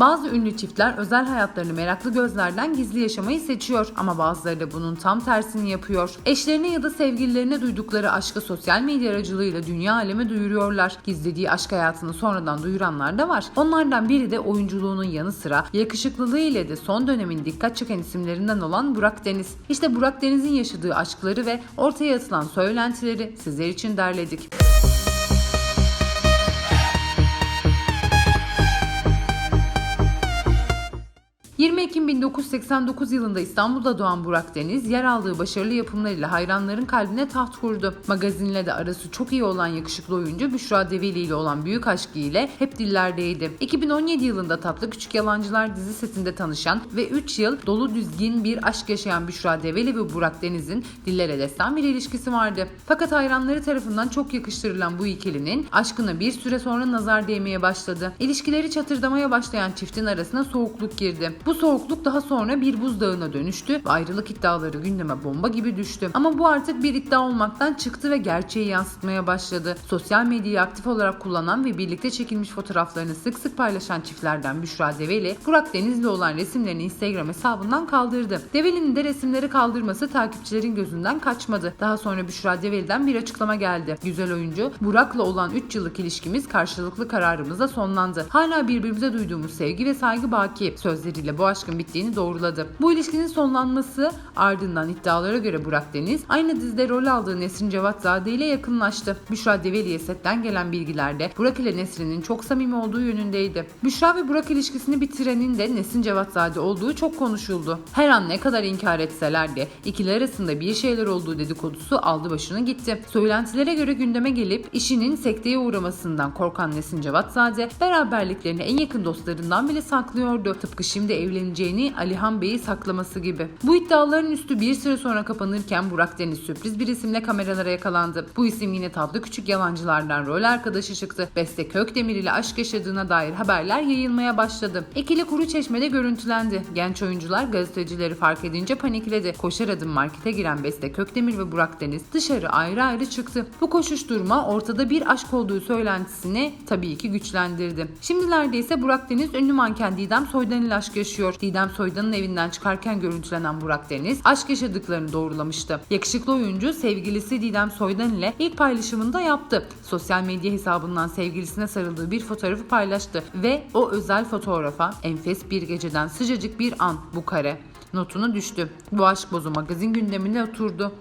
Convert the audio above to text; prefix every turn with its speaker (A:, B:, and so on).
A: Bazı ünlü çiftler özel hayatlarını meraklı gözlerden gizli yaşamayı seçiyor ama bazıları da bunun tam tersini yapıyor. Eşlerine ya da sevgililerine duydukları aşkı sosyal medya aracılığıyla dünya aleme duyuruyorlar. Gizlediği aşk hayatını sonradan duyuranlar da var. Onlardan biri de oyunculuğunun yanı sıra yakışıklılığı ile de son dönemin dikkat çeken isimlerinden olan Burak Deniz. İşte Burak Deniz'in yaşadığı aşkları ve ortaya atılan söylentileri sizler için derledik. 20 Ekim 1989 yılında İstanbul'da doğan Burak Deniz, yer aldığı başarılı yapımlarıyla hayranların kalbine taht kurdu. Magazinle de arası çok iyi olan yakışıklı oyuncu Büşra Develi ile olan büyük aşkı ile hep dillerdeydi. 2017 yılında Tatlı Küçük Yalancılar dizi setinde tanışan ve 3 yıl dolu düzgün bir aşk yaşayan Büşra Develi ve Burak Deniz'in dillere destan bir ilişkisi vardı. Fakat hayranları tarafından çok yakıştırılan bu ikilinin aşkına bir süre sonra nazar değmeye başladı. İlişkileri çatırdamaya başlayan çiftin arasına soğukluk girdi. Bu soğukluk daha sonra bir buzdağına dönüştü ayrılık iddiaları gündeme bomba gibi düştü. Ama bu artık bir iddia olmaktan çıktı ve gerçeği yansıtmaya başladı. Sosyal medyayı aktif olarak kullanan ve birlikte çekilmiş fotoğraflarını sık sık paylaşan çiftlerden Büşra Develi, Burak Denizli olan resimlerini Instagram hesabından kaldırdı. Develi'nin de resimleri kaldırması takipçilerin gözünden kaçmadı. Daha sonra Büşra Develi'den bir açıklama geldi. Güzel oyuncu, Burak'la olan 3 yıllık ilişkimiz karşılıklı kararımızla sonlandı. Hala birbirimize duyduğumuz sevgi ve saygı baki sözleriyle bu aşkın bittiğini doğruladı. Bu ilişkinin sonlanması ardından iddialara göre Burak Deniz aynı dizide rol aldığı Nesrin Cevatzade ile yakınlaştı. Büşra Develi'ye setten gelen bilgilerde Burak ile Nesrin'in çok samimi olduğu yönündeydi. Büşra ve Burak ilişkisini bitirenin de Nesrin Cevatzade olduğu çok konuşuldu. Her an ne kadar inkar etseler de ikili arasında bir şeyler olduğu dedikodusu aldı başını gitti. Söylentilere göre gündeme gelip işinin sekteye uğramasından korkan Nesin Cevatzade beraberliklerini en yakın dostlarından bile saklıyordu. Tıpkı şimdi evleneceğini Alihan Bey'i saklaması gibi. Bu iddiaların üstü bir süre sonra kapanırken Burak Deniz sürpriz bir isimle kameralara yakalandı. Bu isim yine tatlı küçük yalancılardan rol arkadaşı çıktı. Beste Kökdemir ile aşk yaşadığına dair haberler yayılmaya başladı. İkili kuru çeşmede görüntülendi. Genç oyuncular gazetecileri fark edince panikledi. Koşar adım markete giren Beste Kökdemir ve Burak Deniz dışarı ayrı ayrı çıktı. Bu koşuşturma ortada bir aşk olduğu söylentisini tabii ki güçlendirdi. Şimdilerde ise Burak Deniz ünlü manken Didem Soydan ile aşk yaşıyor. Didem Soydan'ın evinden çıkarken görüntülenen Burak Deniz aşk yaşadıklarını doğrulamıştı. Yakışıklı oyuncu sevgilisi Didem Soydan ile ilk paylaşımını da yaptı. Sosyal medya hesabından sevgilisine sarıldığı bir fotoğrafı paylaştı ve o özel fotoğrafa enfes bir geceden sıcacık bir an bu kare notunu düştü. Bu aşk bozu magazin gündemine oturdu.